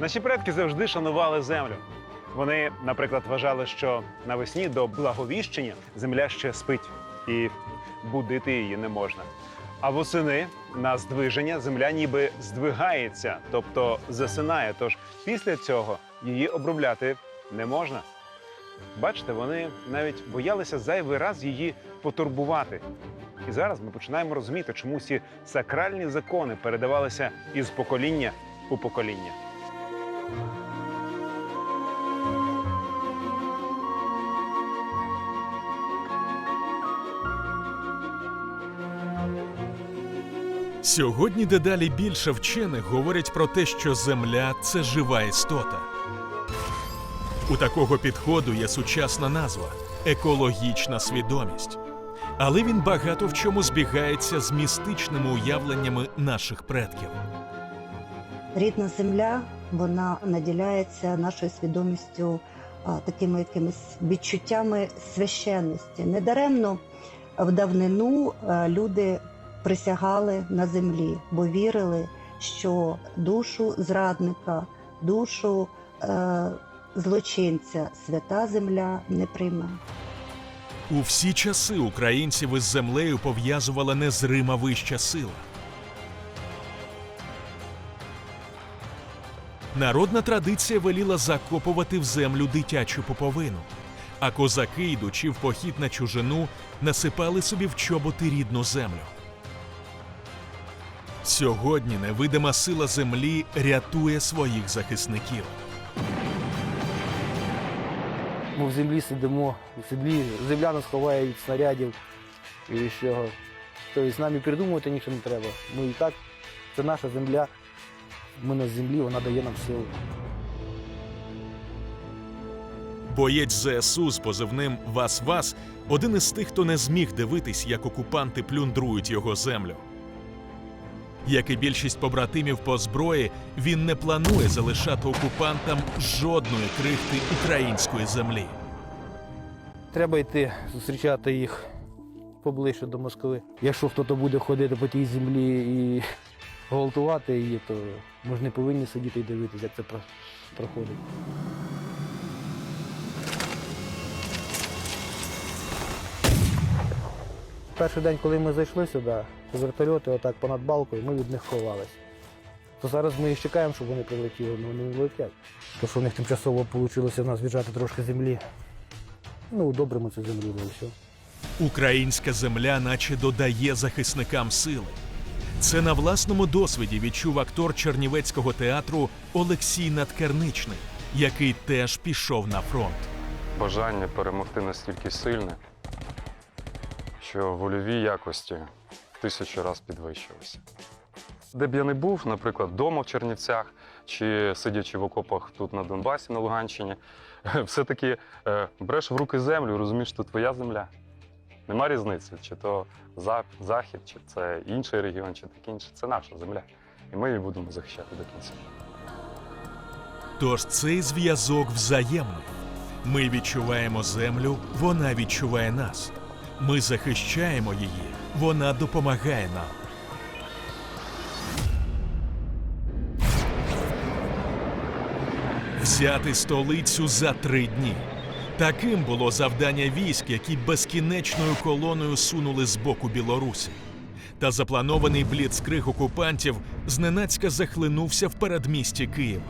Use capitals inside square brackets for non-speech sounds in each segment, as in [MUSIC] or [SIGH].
Наші предки завжди шанували землю. Вони, наприклад, вважали, що навесні до благовіщення земля ще спить і будити її не можна. А восени на здвиження земля ніби здвигається, тобто засинає. Тож після цього її обробляти не можна. Бачите, вони навіть боялися зайвий раз її потурбувати. І зараз ми починаємо розуміти, чому ці сакральні закони передавалися із покоління у покоління. Сьогодні дедалі більше вчених говорять про те, що Земля це жива істота. У такого підходу є сучасна назва екологічна свідомість. Але він багато в чому збігається з містичними уявленнями наших предків. Рідна земля вона наділяється нашою свідомістю такими якимись відчуттями священності. Недаремно в давнину люди присягали на землі, бо вірили, що душу зрадника, душу е, злочинця свята земля не прийме. У всі часи українців із землею пов'язувала незрима вища сила. Народна традиція веліла закопувати в землю дитячу поповину, а козаки, йдучи в похід на чужину, насипали собі в чоботи рідну землю. Сьогодні невидима сила землі рятує своїх захисників. Ми в землі сидимо, в землі, земля нас ховає від снарядів і від всього. Тобто нам і придумувати нічого не треба. Ми і так, це наша земля, ми на землі, вона дає нам силу. Боєць ЗСУ з позивним Вас-Вас один із тих, хто не зміг дивитись, як окупанти плюндрують його землю. Як і більшість побратимів по зброї, він не планує залишати окупантам жодної крихти української землі. Треба йти зустрічати їх поближче до Москви. Якщо хтось буде ходити по тій землі і гвалтувати її, то ми ж не повинні сидіти і дивитися, як це проходить. Перший день, коли ми зайшли сюди, вертольоти отак понад балкою, ми від них ховалися. То зараз ми їх чекаємо, щоб вони прилетіли, але вони не летять. То що в них тимчасово вийшло в нас віджати трошки землі. Ну, добре ми цю землю все. Українська земля, наче додає захисникам сили. Це на власному досвіді відчув актор Чернівецького театру Олексій Надкерничний, який теж пішов на фронт. бажання перемогти настільки сильне, що вольові якості тисячу разів підвищилися. Де б я не був, наприклад, вдома в Чернівцях чи сидячи в окопах тут на Донбасі, на Луганщині, [LAUGHS] все-таки е, береш в руки землю розумієш, що твоя земля. Нема різниці, чи то захід, чи це інший регіон, чи таке інше. Це наша земля. І ми її будемо захищати до кінця. Тож цей зв'язок взаємний. Ми відчуваємо землю, вона відчуває нас. Ми захищаємо її, вона допомагає нам. Взяти столицю за три дні. Таким було завдання військ, які безкінечною колоною сунули з боку Білорусі. Та запланований бліцкриг окупантів зненацька захлинувся в передмісті Києва.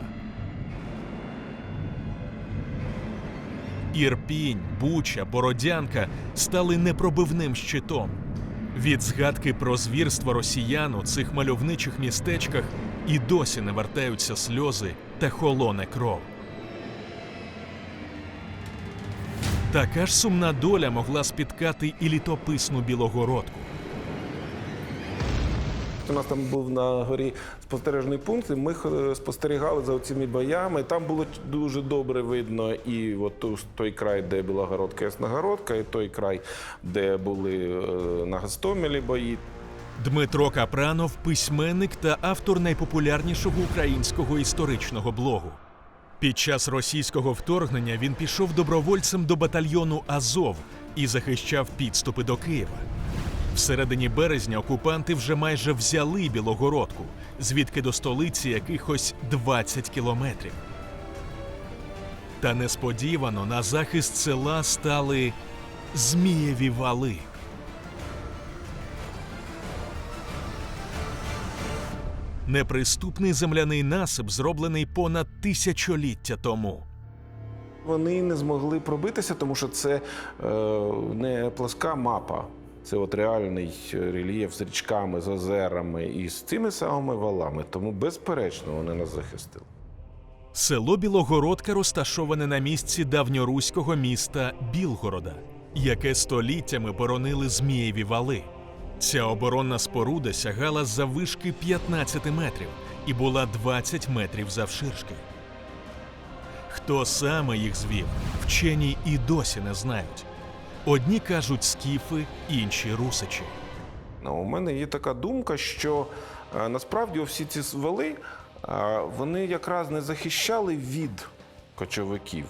Ірпінь, Буча, Бородянка стали непробивним щитом. Від згадки про звірство росіян у цих мальовничих містечках і досі не вертаються сльози та холоне кров. Така ж сумна доля могла спіткати і літописну Білогородку. У нас там був на горі спостережний пункт, і ми е, спостерігали за цими боями. Там було дуже добре видно і от той край, де Білогородка і Ясногородка, і той край, де були е, на Гостомелі бої. Дмитро Капранов письменник та автор найпопулярнішого українського історичного блогу. Під час російського вторгнення він пішов добровольцем до батальйону Азов і захищав підступи до Києва. В Всередині березня окупанти вже майже взяли Білогородку, звідки до столиці якихось 20 кілометрів. Та несподівано на захист села стали Змієві вали. Неприступний земляний насип, зроблений понад тисячоліття тому. Вони не змогли пробитися, тому що це е, не пласка мапа. Це от реальний рельєф з річками, з озерами і з цими самими валами. Тому, безперечно, вони нас захистили. Село Білогородка розташоване на місці давньоруського міста Білгорода, яке століттями боронили Змієві вали. Ця оборонна споруда сягала заввишки 15 метрів і була 20 метрів завширшки. Хто саме їх звів, вчені і досі не знають. Одні кажуть скіфи, інші русичі. Ну, у мене є така думка, що е, насправді всі ці вали е, вони якраз не захищали від кочовиків,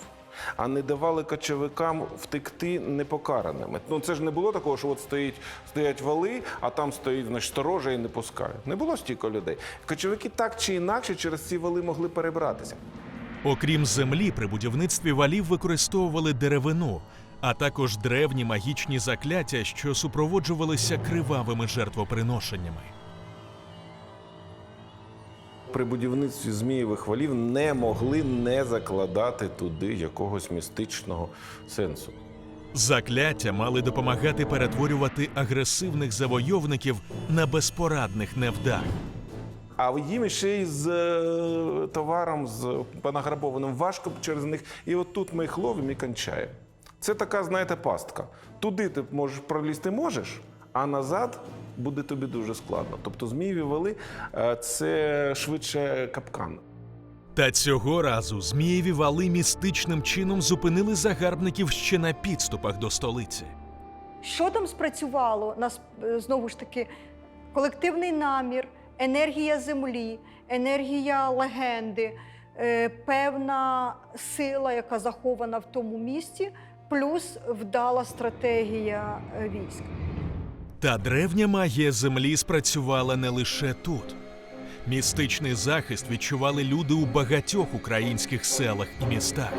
а не давали кочовикам втекти непокараними. Ну це ж не було такого, що от стоїть, стоять вали, а там стоїть значить, сторожа і не пускає. Не було стільки людей. Кочовики так чи інакше через ці вали могли перебратися. Окрім землі, при будівництві валів використовували деревину, а також древні магічні закляття, що супроводжувалися кривавими жертвоприношеннями. При будівництві змієвих валів не могли не закладати туди якогось містичного сенсу. Закляття мали допомагати перетворювати агресивних завойовників на безпорадних невдах. А їм ще й з е, товаром, з понаграбованим важко через них. І от тут ми їх ловимо і кончаємо. Це така, знаєте, пастка. Туди ти можеш пролізти можеш, а назад буде тобі дуже складно. Тобто змієві вали е, це швидше капкан. Та цього разу Змієві вали містичним чином зупинили загарбників ще на підступах до столиці. Що там спрацювало? Нас е, знову ж таки колективний намір, енергія землі, енергія легенди, е, певна сила, яка захована в тому місці, плюс вдала стратегія військ. Та древня магія землі спрацювала не лише тут. Містичний захист відчували люди у багатьох українських селах і містах.